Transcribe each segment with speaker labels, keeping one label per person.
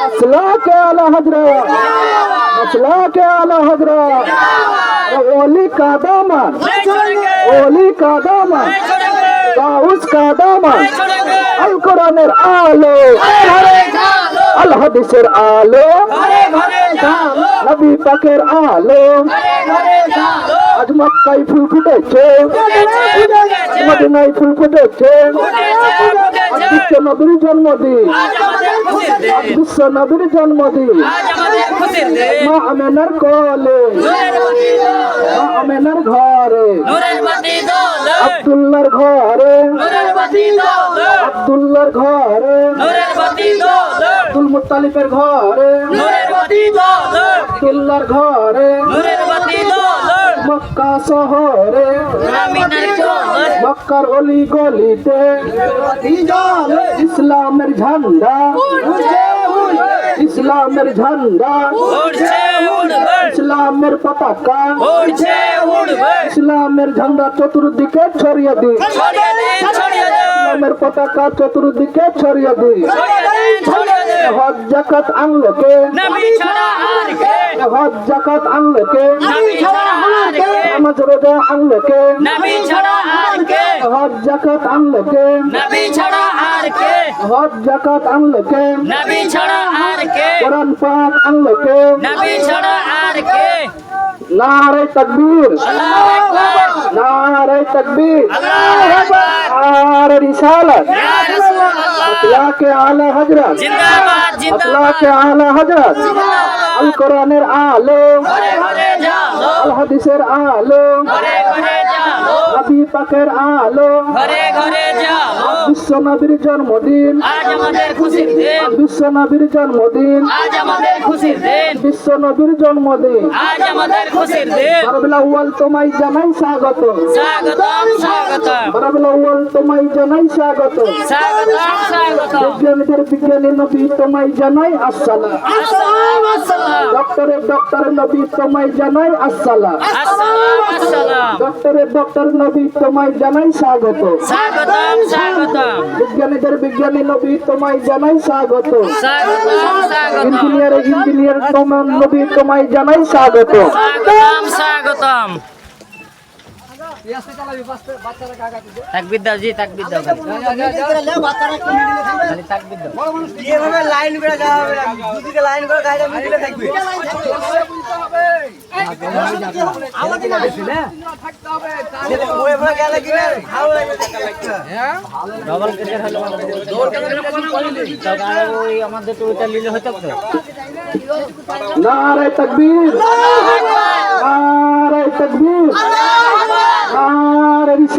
Speaker 1: مسلک اعلی حضرت مسلک اعلی حضرت اولی کا دامن اولی کا دامن داؤس کا دامن القرآনের আলো আল হাদিসের আলো নবী পাকের আলো আজ মক্কায় ফুল ফুটেছে মদিনায় ফুল ফুটেছে আজ বিশ্ব নবীর জন্মদিন বিশ্ব নবীর জন্মদিন। মা আমেনার কোলে। মা আমেনার ঘরে। আব্দুল্লার ঘরে। আব্দুল্লার ঘরে। আব্দুল মুতালিফের ঘরে। আব্দুল্লার ঘরে। মক্কা শহরে। মক্কার অলি গলিতে ইসলামের ঝান্ডা। ইসলামের ঝান্ডা। ইসলামের পতাকা। ইসলামের ঝান্ডা চতুর্দিকে ছড়িয়ে দিই। ইসলামের পতাকা চতুর্দিকে ছড়িয়ে দিই। হজ জাকাত আনলো কে? হজ জাকাত আনলো কে? নামাজ রোজা আনলো কে? হজ জাকাত আনলো কে? হজ জাকাত আনলো কে? কোরআন পাক আনলো কে? নারে তকবীর। নারে তকবীর। নারে রিসালাত। আসলা কে আলা হযরত।
Speaker 2: জিন্দাবাদ
Speaker 1: আসলা
Speaker 2: জিন্দাবাদ।
Speaker 1: কে আলা হযরত। আল কোরআনের আলো।
Speaker 2: ঘরে ঘরে জালো
Speaker 1: আল হাদিসের আলো।
Speaker 2: ঘরে ঘরে জালো
Speaker 1: নবী পাকের আলো।
Speaker 2: ঘরে ঘরে জালো
Speaker 1: বিশ্ব নবীর জন্মদিন।
Speaker 2: আজ আমাদের খুশির দিন।
Speaker 1: বিশ্ব নবীর জন্মদিন।
Speaker 2: আজ আমাদের খুশির দিন।
Speaker 1: বিশ্ব নবীর জন্মদিন।
Speaker 2: আজ আমাদের খুশির দিন।
Speaker 1: বারবিল তোমায় জানাই স্বাগত।
Speaker 2: স্বাগতম স্বাগতম।
Speaker 1: বারবিল আউয়াল তোমায় জানাই স্বাগত।
Speaker 2: স্বাগতম স্বাগতম।
Speaker 1: বিজ্ঞানীদের বিজ্ঞানী নবী তোমায় জানাই আসসালাম।
Speaker 2: আসসালাম
Speaker 1: ডক্টরের ডক্টর নবী তোমায় জানাই আসসালাম। ডক্টরের ডক্টর নবী তোমায় জানাই স্বাগত।
Speaker 2: স্বাগতম স্বাগতম।
Speaker 1: বিজ্ঞানীদের বিজ্ঞানী নবী তোমায় জানাই স্বাগত। ইঞ্জিনিয়ার ইঞ্জিনিয়ার তোমার নবী তোমায় জানাই স্বাগত।
Speaker 2: স্বাগতম স্বাগতম। তাকবির দাও জি তাকবির দাও খালি। তাকবির দাও
Speaker 3: এভাবে লাইন করে যাওয়া হবে না দুদিকে লাইন করে গাড়িটা মিডিলে থাকবে। সেটা ওইভাবে গেলে কি না ভালো লাগবে টাকা
Speaker 2: ডবল ক্রিকেট হলো তখন ওই আমাদের তো ওইটা নিলে হতো তো।
Speaker 1: নারে তকবীর। নারে তকবীর।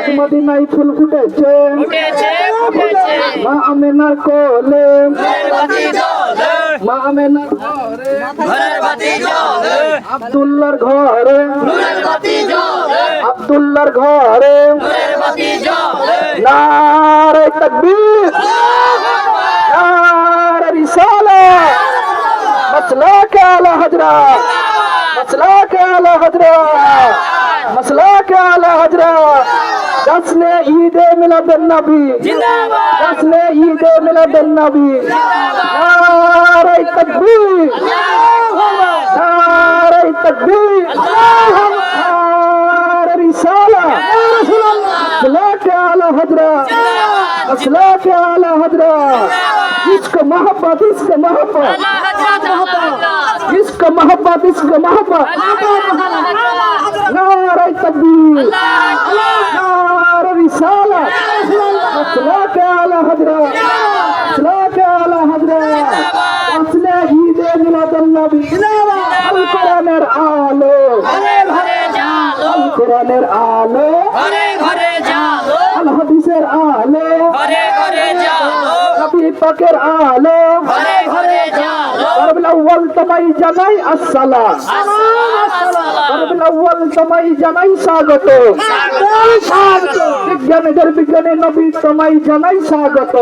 Speaker 1: আজ মদিনায় ফুল ফুটেছে মা আমেনার কোলে মা আমেনার ঘরে আব্দুল্লাহর ঘরে আব্দুল্লাহর ঘরে নারে তকবীর নারে রিসালাত मसला के आला हजरत मसला के आला हजरत मसला के आला हजरत رسم عید ملاد النبی۔ رسم عید ملاد النبی۔ نعرہ تکبیر۔ نعرہ تکبیر۔ نعرہ رسالہ۔ صلاة اعلی حضرت۔ صلاة اعلی حضرت۔ جس کو محبت اس کو محبت۔ جس کو محبت اس کو محبت۔ نعرہ تکبیر۔ نعرہ ইনশাআল্লাহ। আসলাক আলা হযরা আসলাক আসলে ঈদে মিলাদুন নবী। আল কোরআনের আলো।
Speaker 2: ঘরে
Speaker 1: আলো
Speaker 2: ঘরে ঘরে
Speaker 1: পাকের আলো।
Speaker 2: ঘরে ঘরে জালো।
Speaker 1: রবিউল আউয়াল তোমায় জানাই আসসালাম। রবিউল আউয়াল তোমায় জানাই স্বাগত। বিজ্ঞানীদের বিজ্ঞানী নবী তোমায় জানাই স্বাগত।